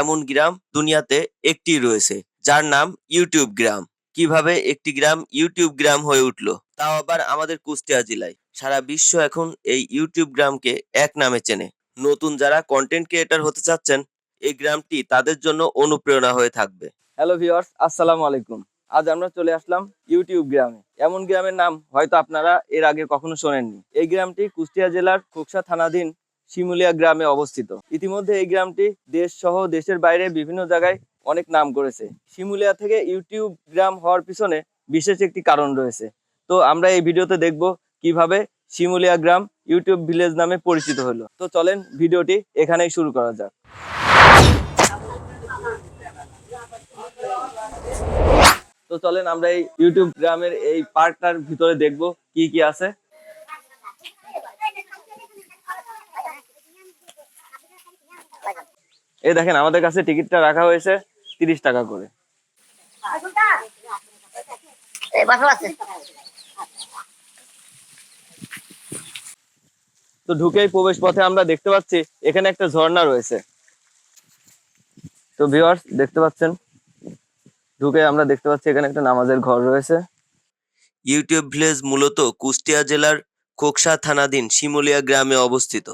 এমন গ্রাম দুনিয়াতে একটি রয়েছে, যার নাম ইউটিউব গ্রাম। কীভাবে একটি গ্রাম ইউটিউব গ্রাম হয়ে উঠল, তাও আবার আমাদের কুষ্টিয়া জেলায়। সারা বিশ্ব এখন এই ইউটিউব গ্রামকে এক নামে চেনে। নতুন যারা কন্টেন্ট ক্রিয়েটার হতে চাচ্ছেন, এই গ্রামটি তাদের জন্য অনুপ্রেরণা হয়ে থাকবে। হ্যালো ভিউয়ার্স আসসালামু আলাইকুম। আজ আমরা চলে আসলাম ইউটিউব গ্রামে। এমন গ্রামের নাম হয়তো আপনারা এর আগে কখনো শোনেননি। এই গ্রামটি কুষ্টিয়া জেলার খোকসা থানাধীন শিমুলিয়া গ্রামে অবস্থিত। ইতিমধ্যে এই গ্রামটি দেশ সহ দেশের বাইরে বিভিন্ন জায়গায় অনেক নাম করেছে। শিমুলিয়া থেকে ইউটিউব গ্রাম হওয়ার পিছনে বিশেষ একটি কারণ রয়েছে। তো আমরা এই ভিডিওতে দেখব কীভাবে শিমুলিয়া গ্রাম ইউটিউব ভিলেজ নামে পরিচিত হলো। তো চলেন ভিডিওটি এখানেই শুরু করা যাক। তো চলেন আমরা এই ইউটিউব গ্রামের এই পার্কটার ভিতরে দেখব কি কি আছে। এই দেখেন আমাদের কাছে টিকিটটা রাখা হয়েছে তিরিশ টাকা করে। এই বাসা আছে। তো ঢুকেই প্রবেশ পথে আমরা দেখতে পাচ্ছি এখানে একটা ঝর্ণা রয়েছে। তো ভিউয়ার্স দেখতে পাচ্ছেন? ঢুকে আমরা দেখতে পাচ্ছি এখানে একটা নামাজের ঘর রয়েছে। ইউটিউব ভিলেজ মূলত কুষ্টিয়া জেলার খোকসা থানাধীন শিমুলিয়া গ্রামে অবস্থিত।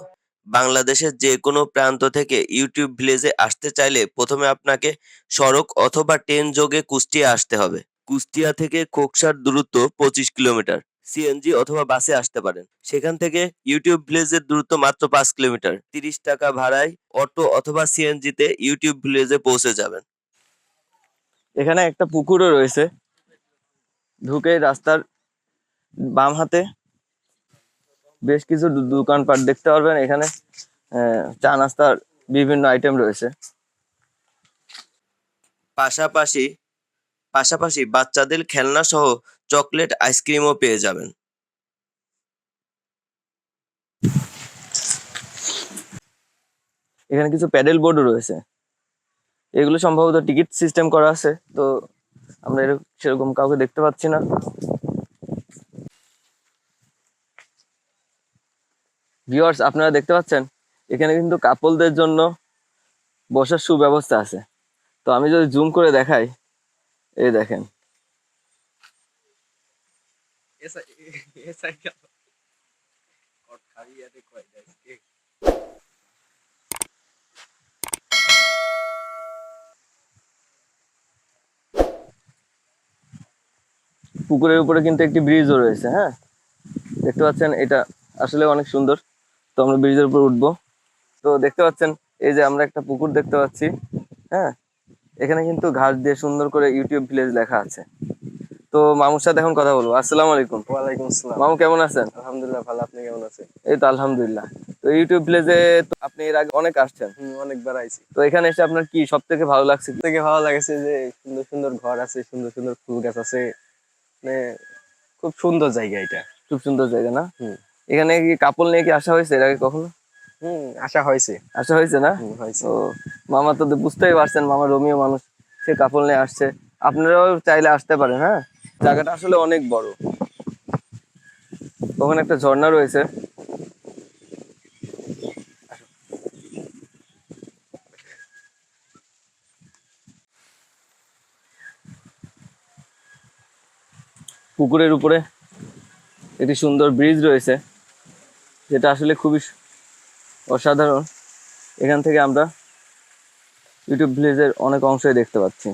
বাংলাদেশের যে কোনো প্রান্ত থেকে ইউটিউব ভিলেজে আসতে চাইলে প্রথমে আপনাকে সড়ক অথবা ট্রেন যোগে কুষ্টিয়া আসতে হবে। কুষ্টিয়া থেকে খোকসার দূরত্ব পঁচিশ কিলোমিটার, সিএনজি অথবা বাসে আসতে পারেন। সেখান থেকে ইউটিউব ভিলেজের দূরত্ব মাত্র পাঁচ কিলোমিটার। তিরিশ টাকা ভাড়ায় অটো অথবা সিএনজিতে ইউটিউব ভিলেজে পৌঁছে যাবেন। এখানে একটা পুকুরও রয়েছে। ঢুকে রাস্তার বাম হাতে বেশ কিছু দোকানপাট দেখতে পারবেন। এখানে চা নাস্তার বিভিন্ন আইটেম রয়েছে। পাশাপাশি পাশাপাশি বাচ্চাদের খেলনা সহ চকলেট আইসক্রিমও পেয়ে যাবেন। এখানে কিছু প্যাডেল বোর্ডও রয়েছে। এগুলো সম্ভবত টিকিট সিস্টেম করা আছে, তো আমরা এরকম সেরকম কাউকে দেখতে পাচ্ছি না। ভিউয়ার্স আপনারা দেখতে পাচ্ছেন এখানে কিন্তু কাপলদের জন্য বসার সুব্যবস্থা আছে। তো আমি যদি জুম করে দেখাই এই দেখেন। পুকুরের উপরে কিন্তু একটি ব্রিজও রয়েছে হ্যাঁ? দেখতে পাচ্ছেন এটা আসলে অনেক সুন্দর। আমরা ব্রিজের উপর উঠবো। তো দেখতে পাচ্ছেন এই যে আমরা একটা পুকুর দেখতে পাচ্ছি হ্যাঁ? এখানে কিন্তু ঘাস দিয়ে সুন্দর করে ইউটিউব ভিলেজ লেখা আছে। তো মামুর সাথে এখন কথা বলব। আসসালাম আলাইকুম। ওয়ালাইকুম আসসালাম। মামু কেমন আছেন? আলহামদুলিল্লাহ ভালো আপনি কেমন আছেন? এই তো আলহামদুলিল্লাহ। তো ইউটিউব ভিলেজে তো আপনি এর আগে অনেক আসছেন। অনেকবার আইছি। তো এখানে এসে আপনার কি সব থেকে ভালো লাগছে? থেকে ভালো লাগেছে যে সুন্দর সুন্দর ঘর আছে সুন্দর সুন্দর ফুল গাছ আছে। মানে খুব সুন্দর জায়গা এটা। খুব সুন্দর জায়গা না? হুম। এখানে কি কাপল নিয়ে কি আসা হয়েছে এর আগে কখনো? হুম আশা হয়েছে। আসা হয়েছে না? হয়েছে। তো মামা তো বুঝতেই পারছেন মামা রোমিও মানুষ সে কাপল নিয়ে আসছে। আপনারাও চাইলে আসতে পারেন হ্যাঁ? জায়গাটা আসলে অনেক বড়। ওখানে একটা ঝর্ণা রয়েছে। পুকুরের উপরে একটি সুন্দর ব্রিজ রয়েছে। যেটা আসলে খুবই অসাধারণ। এখান থেকে আমরা ইউটিউব ভিলেজের অনেক অংশই দেখতে পাচ্ছি।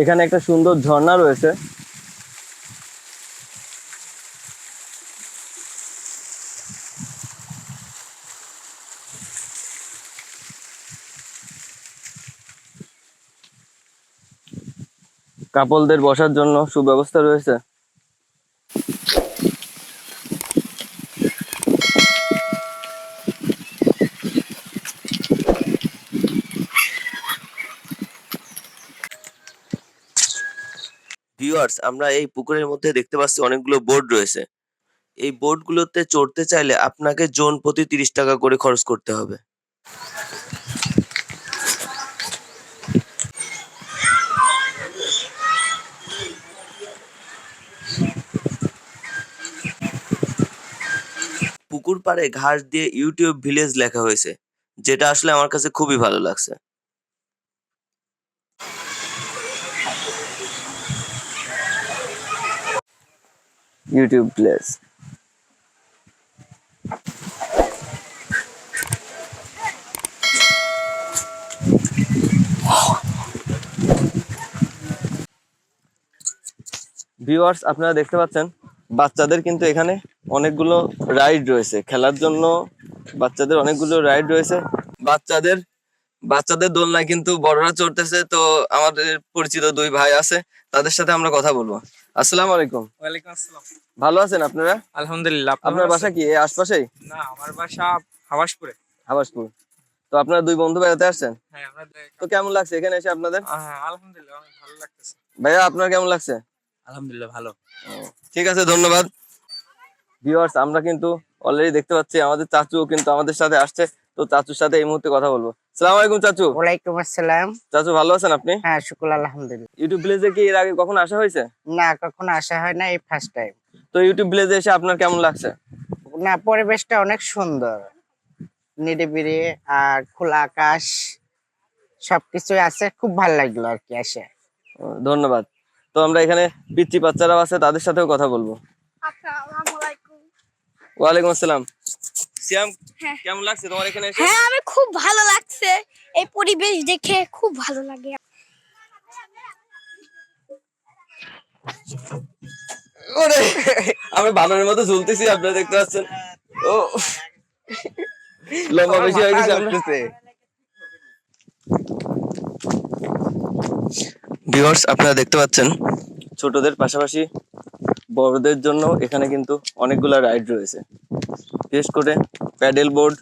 এখানে একটা সুন্দর ঝর্ণা রয়েছে। কাপলদের বসার জন্য সুব্যবস্থা রয়েছে। ভিউয়ার্স আমরা এই পুকুরের মধ্যে দেখতে পাচ্ছি অনেকগুলো বোর্ড রয়েছে। এই বোর্ডগুলোতে চড়তে চাইলে আপনাকে জোন প্রতি তিরিশ টাকা করে খরচ করতে হবে। পুকুর পাড়ে ঘাস দিয়ে ইউটিউব ভিলেজ লেখা হয়েছে, যেটা আসলে আমার কাছে খুবই ভালো লাগছে। ইউটিউব প্লেস ভিউয়ার্স আপনারা দেখতে পাচ্ছেন, বাচ্চাদের কিন্তু এখানে অনেকগুলো রাইড রয়েছে। খেলার জন্য বাচ্চাদের অনেকগুলো রাইড রয়েছে। বাচ্চাদের বাচ্চাদের দোলনায় কিন্তু বড়রা চড়তেছে। তো আমাদের পরিচিত দুই ভাই আছে তাদের সাথে আমরা কথা বলব। আসসালামু আলাইকুম। ওয়ালাইকুম আসসালাম। ভালো আছেন আপনারা? আলহামদুলিল্লাহ আপনার বাসা কি এই আশপাশেই? না আমার বাসা হাবাসপুরে। হাবাসপুর। তো আপনারা দুই বন্ধু বেড়াতে আসছেন? হ্যাঁ আমরা তো কেমন লাগছে এখানে এসে আপনাদের? হ্যাঁ আলহামদুলিল্লাহ অনেক ভালো লাগতেছে। ভাইয়া আপনার কেমন লাগছে? আলহামদুলিল্লাহ ভালো। ঠিক আছে ধন্যবাদ। ভিউয়ার্স আমরা কিন্তু অলরেডি দেখতে পাচ্ছি আমাদের চাচু কিন্তু আমাদের সাথে আসছে। তো চাচুর সাথে এই মুহূর্তে কথা বলব। সালাম আলাইকুম চাচু। ওয়ালাইকুম আসসালাম। চাচু ভালো আছেন আপনি? হ্যাঁ শুকুর আলহামদুলিল্লাহ। ইউটিউব ভিলেজে কি এর আগে কখনো আসা হয়েছে? না কখনো আসা হয় না এই ফার্স্ট টাইম তো ইউটিউব ভিলেজে এসে আপনার কেমন লাগছে? না পরিবেশটা অনেক সুন্দর। নিরিবিলি আর খোলা আকাশ সবকিছু আছে খুব ভালো লাগল আর কি এসে। ও, ধন্যবাদ। তো আমরা এখানে পিচ্ছি বাচ্চারাও আছে তাদের সাথেও কথা বলব। ওয়ালাইকুম আসসালাম। সিয়াম হ্যাঁ। কেমন লাগছে তোমার এখানে এসে? হ্যাঁ আমি খুব ভালো লাগছে। এই পরিবেশ দেখে খুব ভালো লাগে। ওরে আমি বানরের মতো ঝুলতেছি আপনারা দেখতে পাচ্ছেন। ও লম্বা বেশি হয়ে গেছে আমরা ভিউয়ার্স আপনারা দেখতে পাচ্ছেন ছোটদের পাশাপাশি বড়দের জন্য এখানে কিন্তু অনেকগুলা রাইড রয়েছে। বিশেষ করে প্যাডেল বোর্ড,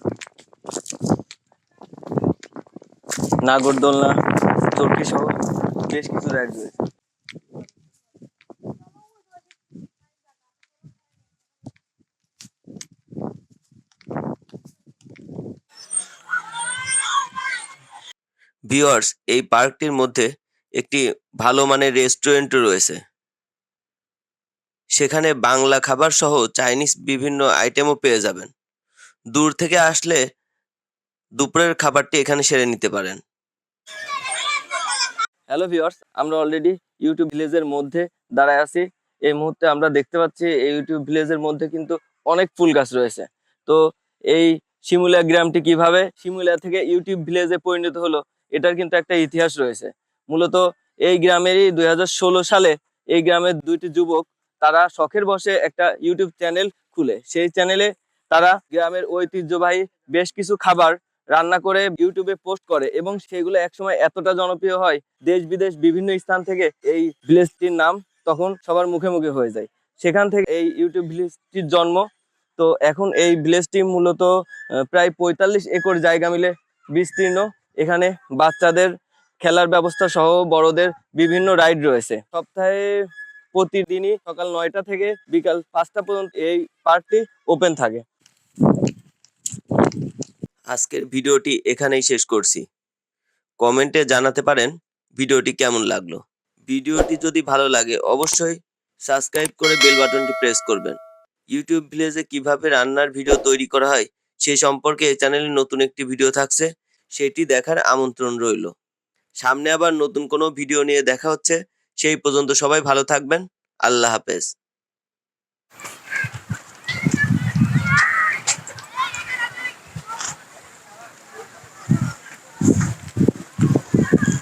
নাগরদোলনা চরকি সহ বেশ কিছু রাইড রয়েছে। ভিউয়ার্স এই পার্কটির মধ্যে একটি ভালো মানের রেস্টুরেন্টও রয়েছে। সেখানে বাংলা খাবার সহ চাইনিজ বিভিন্ন আইটেমও পেয়ে যাবেন। দূর থেকে আসলে দুপুরের খাবারটি এখানে সেরে নিতে পারেন। হ্যালো ভিউয়ার্স আমরা অলরেডি ইউটিউব ভিলেজের মধ্যে দাঁড়ায় আছি। এই মুহূর্তে আমরা দেখতে পাচ্ছি এই ইউটিউব ভিলেজের মধ্যে কিন্তু অনেক ফুল গাছ রয়েছে। তো এই শিমুলিয়া গ্রামটি কীভাবে শিমুলিয়া থেকে ইউটিউব ভিলেজে পরিণত হলো, এটার কিন্তু একটা ইতিহাস রয়েছে। মূলত এই গ্রামেরই দুই হাজার ষোলো সালে এই গ্রামের দুইটি যুবক তারা শখের বসে একটা ইউটিউব চ্যানেল খুলে। সেই চ্যানেলে তারা গ্রামের ঐতিহ্যবাহী বেশ কিছু খাবার রান্না করে ইউটিউবে পোস্ট করে এবং সেগুলো একসময় এতটা জনপ্রিয় হয়, দেশ বিদেশ বিভিন্ন স্থান থেকে এই ভিলেজটির নাম তখন সবার মুখে মুখে হয়ে যায়। সেখান থেকে এই ইউটিউব ভিলেজটির জন্ম। তো এখন এই ভিলেজটি মূলত প্রায় পঁয়তাল্লিশ একর জায়গা মিলে বিস্তীর্ণ। এখানে বাচ্চাদের খেলার ব্যবস্থা সহ বড়দের বিভিন্ন রাইড রয়েছে। সপ্তাহে প্রতিদিনই সকাল নয়টা থেকে বিকাল পাঁচটা পর্যন্ত এই পার্কটি ওপেন থাকে। আজকের ভিডিওটি এখানেই শেষ করছি। কমেন্টে জানাতে পারেন ভিডিওটি কেমন লাগল। ভিডিওটি যদি ভালো লাগে অবশ্যই সাবস্ক্রাইব করে বেল বাটনটি প্রেস করবেন। ইউটিউব ভিলেজে কীভাবে রান্নার ভিডিও তৈরি করা হয় সে সম্পর্কে এই চ্যানেলে নতুন একটি ভিডিও থাকছে, সেটি দেখার আমন্ত্রণ রইল। সামনে আবার নতুন কোনো ভিডিও নিয়ে দেখা হচ্ছে। সেই পর্যন্ত সবাই ভালো থাকবেন। আল্লাহ হাফেজ।